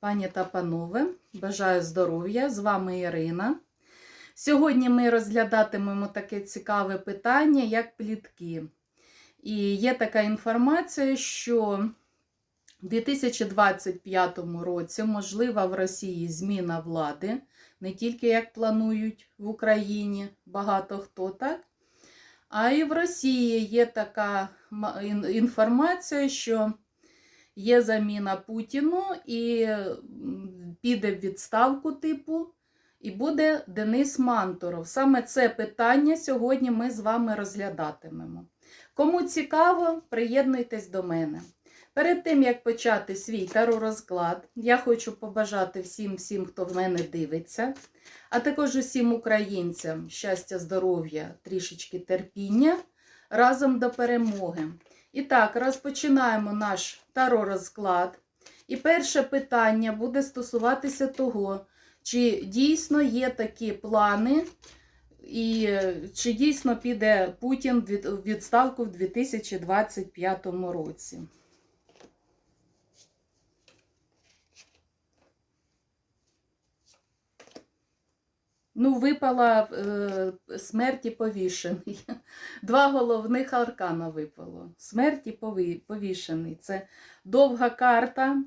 Пані та панове, бажаю здоров'я! З вами Ірина. Сьогодні ми розглядатимемо таке цікаве питання, як плітки. І є така інформація, що в 2025 році можлива в Росії зміна влади, не тільки як планують в Україні багато хто так. А і в Росії є така інформація, що є заміна Путіну і піде в відставку типу, і буде Денис Мантуров. Саме це питання сьогодні ми з вами розглядатимемо. Кому цікаво, приєднуйтесь до мене. Перед тим, як почати свій таро-розклад, я хочу побажати всім, всім, хто в мене дивиться, а також усім українцям щастя, здоров'я, трішечки терпіння разом до перемоги. І так, розпочинаємо наш таро-розклад. І перше питання буде стосуватися того, чи дійсно є такі плани, і е, чи дійсно піде Путін в відставку в 2025 році. Ну, випала е, смерть і повішений. Два головних аркана випало. Смерть і повішений. Це довга карта.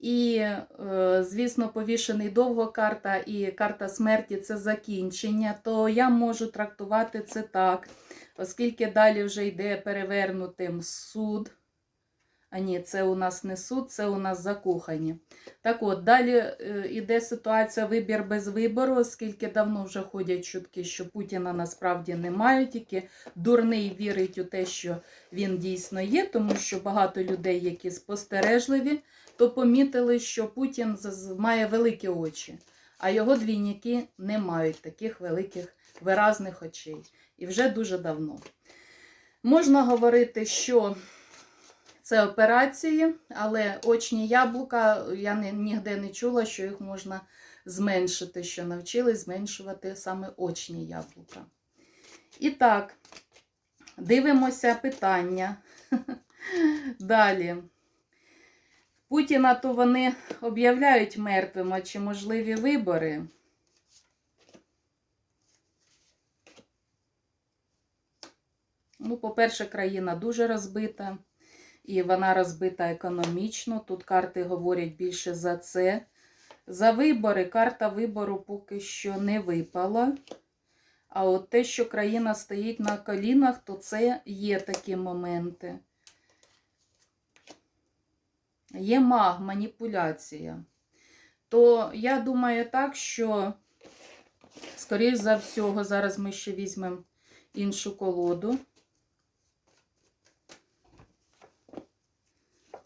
І, е, звісно, повішений довго карта і карта смерті це закінчення, то я можу трактувати це так, оскільки далі вже йде перевернутим суд. А ні, це у нас не суд, це у нас закохані. Так от, далі е, йде ситуація вибір без вибору, оскільки давно вже ходять чутки, що Путіна насправді немає, тільки дурний вірить у те, що він дійсно є, тому що багато людей, які спостережливі, то помітили, що Путін має великі очі, а його двійники не мають таких великих виразних очей. І вже дуже давно. Можна говорити, що це операції, але очні яблука я ні- ніде не чула, що їх можна зменшити, що навчились зменшувати саме очні яблука. І так, дивимося питання. Далі. Путіна то вони об'являють мертвим, а чи можливі вибори? Ну, по-перше, країна дуже розбита, і вона розбита економічно. Тут карти говорять більше за це. За вибори, карта вибору поки що не випала. А от те, що країна стоїть на колінах, то це є такі моменти. Є маг, маніпуляція. То я думаю так, що, скоріш за всього, зараз ми ще візьмемо іншу колоду.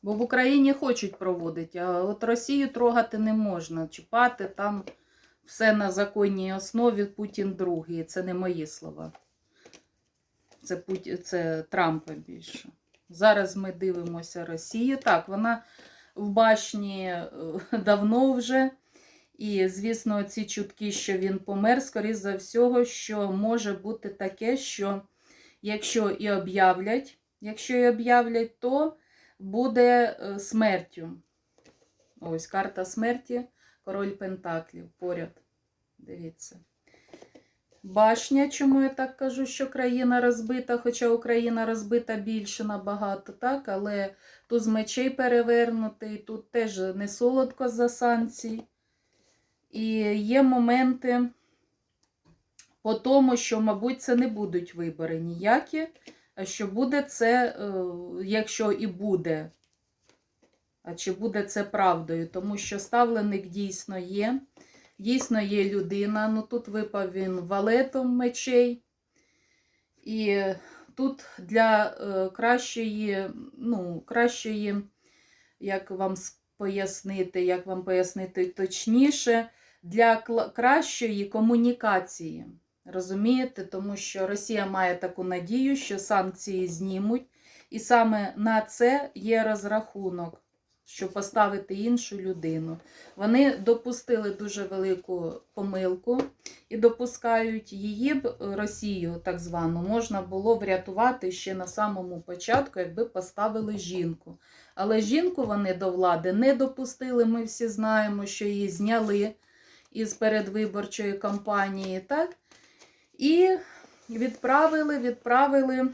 Бо в Україні хочуть проводити, а от Росію трогати не можна. Чіпати там все на законній основі Путін другий. Це не мої слова. Це, Путі... це Трампа більше. Зараз ми дивимося Росію. Так, вона в башні е, давно вже. І, звісно, ці чутки, що він помер, скоріш за всього, що може бути таке, що якщо і об'являть, якщо і об'являть, то буде е, смертю. Ось карта смерті, король Пентаклів поряд. Дивіться. Башня, чому я так кажу, що країна розбита, хоча Україна розбита більше набагато, так, але тут з мечей перевернутий, тут теж не солодко за санкцій. І є моменти по тому, що, мабуть, це не будуть вибори ніякі, що буде це, е, якщо і буде, а чи буде це правдою, тому що ставленик дійсно є. Дійсно є людина. Ну тут випав він валетом мечей. І тут для е, кращої, ну, кращої, як вам пояснити, як вам пояснити точніше, для кращої комунікації. Розумієте? Тому що Росія має таку надію, що санкції знімуть, і саме на це є розрахунок. щоб поставити іншу людину. Вони допустили дуже велику помилку і допускають її б Росію, так звану, можна було врятувати ще на самому початку, якби поставили жінку. Але жінку вони до влади не допустили. Ми всі знаємо, що її зняли із передвиборчої кампанії, так? І відправили, відправили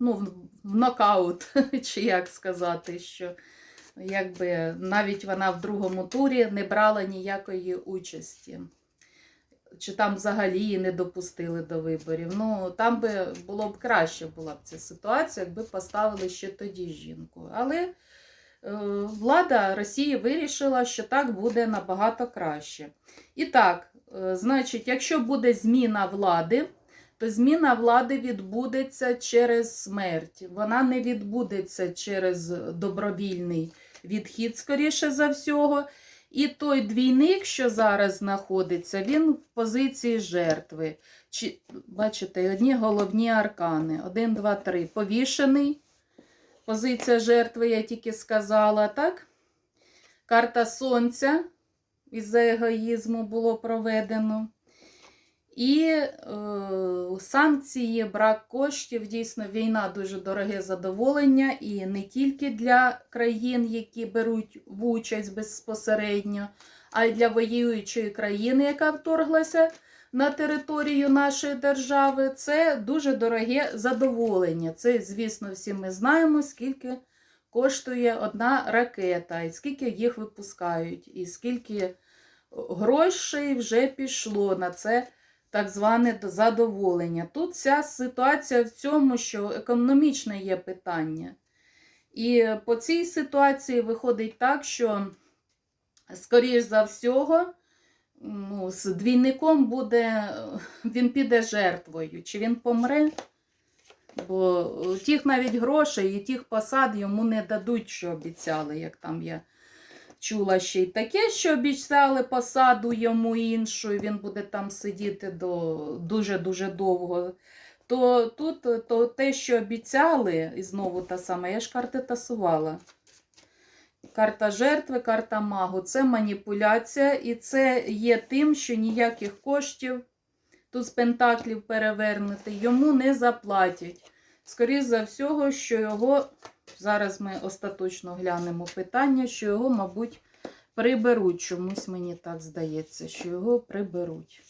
ну, в- нокаут, чи як сказати, що якби навіть вона в другому турі не брала ніякої участі. Чи там взагалі її не допустили до виборів. Ну, там би було б краще була б ця ситуація, якби поставили ще тоді жінку. Але е, влада Росії вирішила, що так буде набагато краще. І так, значить, якщо буде зміна влади, то зміна влади відбудеться через смерть. Вона не відбудеться через добровільний відхід, скоріше за всього. І той двійник, що зараз знаходиться, він в позиції жертви. Чи, бачите, одні головні аркани. Один, два, три. Повішений. Позиція жертви, я тільки сказала, так? Карта сонця із-за егоїзму було проведено. І е, санкції, брак коштів, дійсно, війна дуже дороге задоволення, і не тільки для країн, які беруть в участь безпосередньо, а й для воюючої країни, яка вторглася на територію нашої держави. Це дуже дороге задоволення. Це, звісно, всі ми знаємо, скільки коштує одна ракета, і скільки їх випускають, і скільки грошей вже пішло на це так зване задоволення. Тут вся ситуація в цьому, що економічне є питання. І по цій ситуації виходить так, що, скоріш за всього, ну, з двійником буде, він піде жертвою. Чи він помре? Бо тих навіть грошей і тих посад йому не дадуть, що обіцяли, як там я чула ще й таке, що обіцяли посаду йому іншу, і він буде там сидіти дуже-дуже довго. То тут то те, що обіцяли, і знову та сама, я ж карти тасувала. Карта жертви, карта магу це маніпуляція, і це є тим, що ніяких коштів тут з пентаклів перевернути йому не заплатять. Скоріше за всього, що його, зараз ми остаточно глянемо питання, що його, мабуть, приберуть. Чомусь мені так здається, що його приберуть.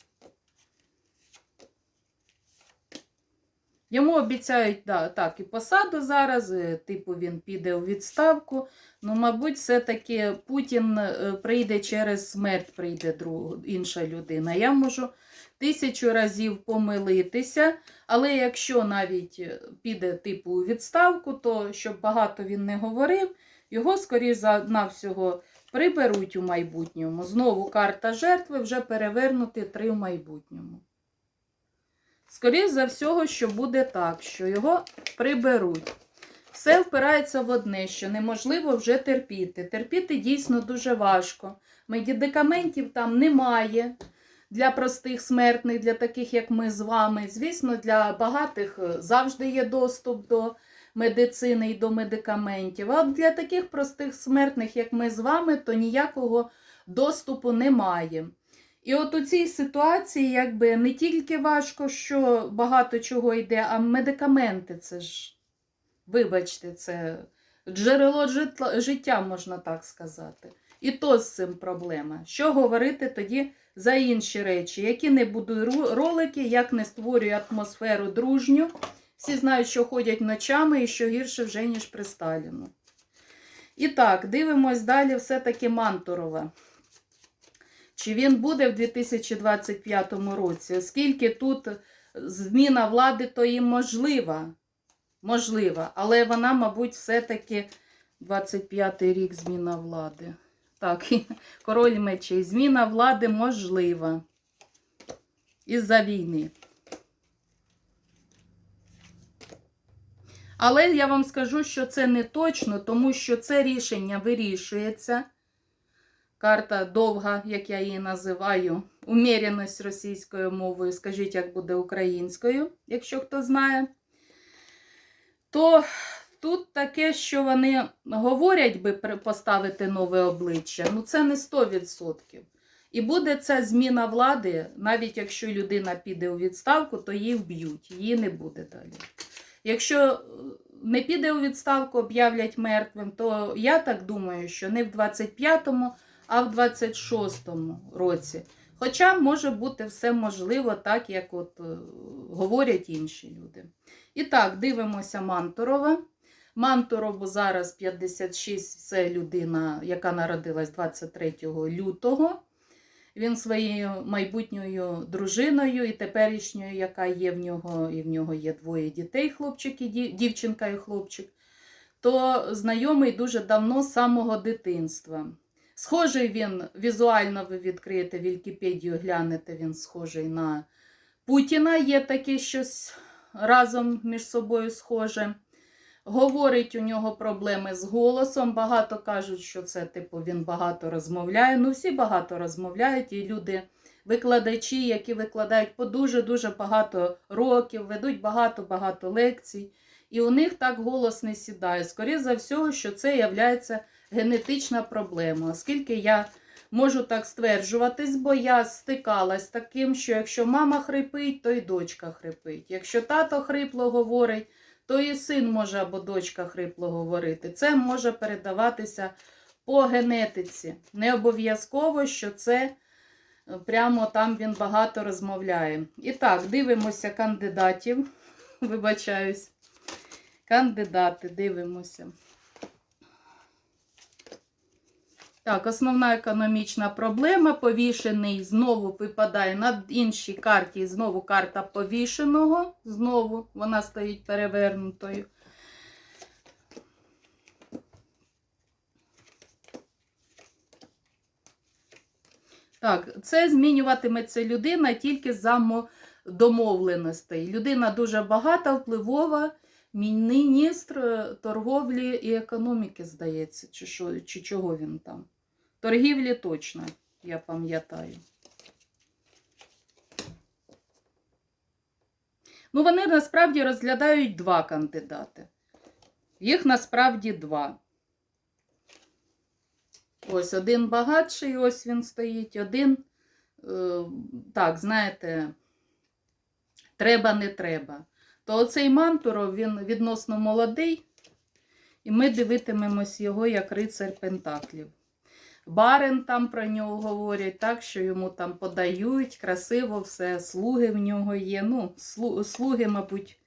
Йому обіцяють да, так, і посаду зараз, е, типу він піде у відставку. Ну, мабуть, все-таки Путін е, прийде через смерть, прийде друг, інша людина. Я можу тисячу разів помилитися, але якщо навіть е, піде типу у відставку, то щоб багато він не говорив, його, скоріш за навсього, приберуть у майбутньому. Знову карта жертви вже перевернути три в майбутньому. Скоріше за всього, що буде так, що його приберуть. Все впирається в одне, що неможливо вже терпіти. Терпіти дійсно дуже важко. Медикаментів там немає для простих смертних, для таких, як ми з вами. Звісно, для багатих е, завжди є доступ до медицини і до медикаментів. А для таких простих смертних, як ми з вами, то ніякого доступу немає. І от у цій ситуації, якби не тільки важко, що багато чого йде, а медикаменти це ж, вибачте, це джерело життя, можна так сказати. І то з цим проблема. Що говорити тоді за інші речі, які не будуть ролики, як не створює атмосферу дружню. Всі знають, що ходять ночами і що гірше вже, ніж при Сталіну. І так, дивимось далі все-таки Мантурова. Чи він буде в 2025 році? Оскільки тут зміна влади, то і можлива. Можлива. Але вона, мабуть, все-таки 25-й рік зміна влади. Так, король мечей. Зміна влади можлива. Із-за війни. Але я вам скажу, що це не точно, тому що це рішення вирішується. Карта довга, як я її називаю, уміряність російською мовою, скажіть, як буде українською, якщо хто знає. То тут таке, що вони говорять би поставити нове обличчя, ну це не 100%. І буде ця зміна влади, навіть якщо людина піде у відставку, то її вб'ють, її не буде далі. Якщо е, не піде у відставку, об'являть мертвим, то я так думаю, що не в 25-му, а в 26-му році. Хоча може бути все можливо, так як от е, говорять інші люди. І так, дивимося Мантурова. Мантурову зараз 56, це людина, яка народилась 23 лютого. Він своєю майбутньою дружиною і теперішньою, яка є в нього, і в нього є двоє дітей, хлопчик і дів- дівчинка і хлопчик, то знайомий дуже давно з самого дитинства. Схожий він, візуально ви відкриєте Вікіпедію, глянете, він схожий на Путіна. Є таке щось разом між собою схоже. Говорить, у нього проблеми з голосом. Багато кажуть, що це, типу, він багато розмовляє. Ну, всі багато розмовляють, і люди, викладачі, які викладають по дуже-дуже багато років, ведуть багато-багато лекцій. І у них так голос не сідає. Скоріше за всього, що це є генетична проблема, оскільки я можу так стверджуватись, бо я стикалась з таким, що якщо мама хрипить, то й дочка хрипить. Якщо тато хрипло говорить, то і син може або дочка хрипло говорити. Це може передаватися по генетиці. Не обов'язково, що це е, прямо там він багато розмовляє. І так, дивимося кандидатів. Вибачаюсь. Кандидати, дивимося. Так, основна економічна проблема. Повішений знову випадає на іншій карті. Знову карта повішеного. Знову вона стоїть перевернутою. Так, це змінюватиметься людина тільки за мо- домовленостей. Людина дуже багата, впливова, міністр е, торговлі і економіки, здається, чи, що, чи чого він там. Торгівлі точно, я пам'ятаю. Ну, вони насправді розглядають два кандидати. Їх насправді два. Ось один багатший, ось він стоїть, один, е, так, знаєте, треба, не треба. То оцей Мантуров, він відносно молодий, і ми дивитимемось його як рицар Пентаклів. Барин там про нього говорять, так, що йому там подають, красиво все, слуги в нього є. Ну, слу- слуги, мабуть,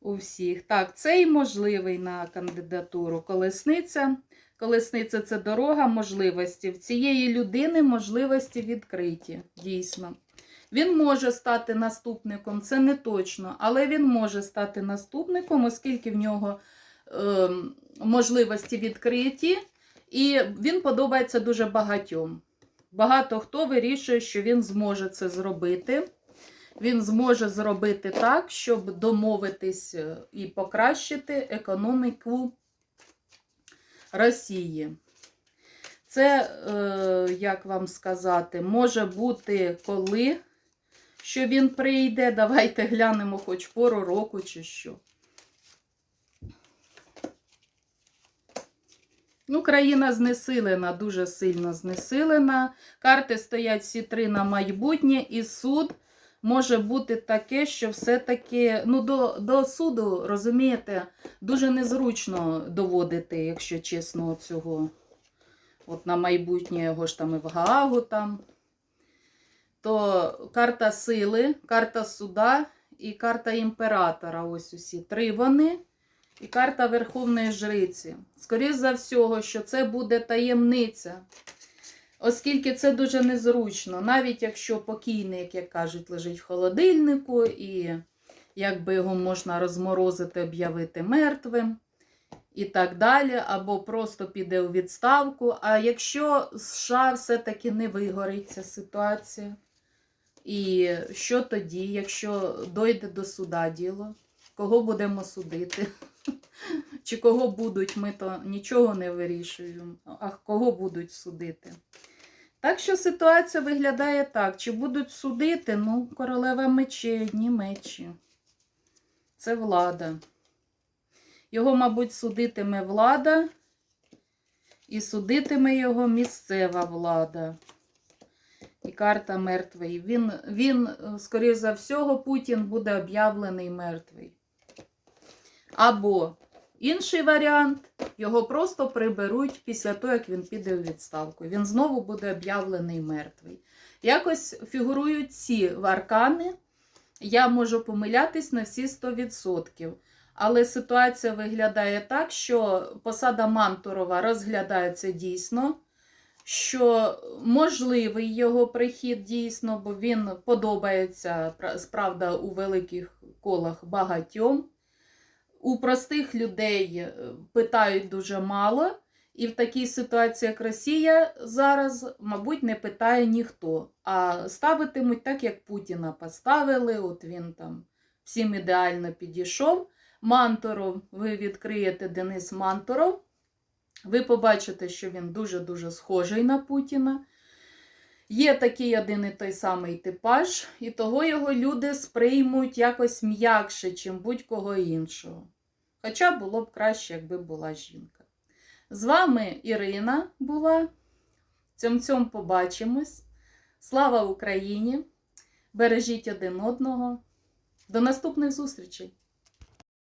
у всіх. Так, цей можливий на кандидатуру. Колесниця. Колесниця це дорога можливості. В цієї людини можливості відкриті, дійсно. Він може стати наступником, це не точно, але він може стати наступником, оскільки в нього е, можливості відкриті, і він подобається дуже багатьом. Багато хто вирішує, що він зможе це зробити. Він зможе зробити так, щоб домовитись е, і покращити економіку Росії. Це, е, як вам сказати, може бути коли, що він прийде. Давайте глянемо хоч пору року чи що. Ну, країна знесилена, дуже сильно знесилена. Карти стоять всі три на майбутнє, і суд може бути таке, що все-таки ну, до, до суду, розумієте, дуже незручно доводити, якщо чесно, цього. От на майбутнє його ж там і в Гаагу там. То карта сили, карта суда і карта імператора. Ось усі три вони. І карта Верховної Жриці. Скоріше за всього, що це буде таємниця. Оскільки це дуже незручно, навіть якщо покійник, як кажуть, лежить в холодильнику, і якби його можна розморозити, об'явити мертвим і так далі, або просто піде у відставку. А якщо США все-таки не вигорить ця ситуація, і що тоді, якщо дойде до суда діло, кого будемо судити? Чи кого будуть, ми то нічого не вирішуємо, а кого будуть судити? Так що ситуація виглядає так. Чи будуть судити? Ну, королева мечі, одні мечі. Це влада. Його, мабуть, судитиме влада, і судитиме його місцева влада. І карта мертвий. Він, він, скоріш за всього, Путін буде об'явлений мертвий. Або інший варіант, його просто приберуть після того, як він піде у відставку. Він знову буде об'явлений мертвий. Якось фігурують ці аркани. Я можу помилятись на всі 100%. Але ситуація виглядає так, що посада Мантурова розглядається дійсно, що можливий його прихід дійсно, бо він подобається, пра- правда, у великих колах багатьом. У простих людей е, питають дуже мало, і в такій ситуації, як Росія зараз, мабуть, не питає ніхто. А ставитимуть так, як Путіна поставили. От він там всім ідеально підійшов. Манторов, ви відкриєте Денис Манторов. Ви побачите, що він дуже-дуже схожий на Путіна. Є такий один і той самий типаж, і того його люди сприймуть якось м'якше, чим будь-кого іншого. Хоча було б краще, якби була жінка. З вами Ірина була. Цьом цьом побачимось. Слава Україні! Бережіть один одного. До наступних зустрічей!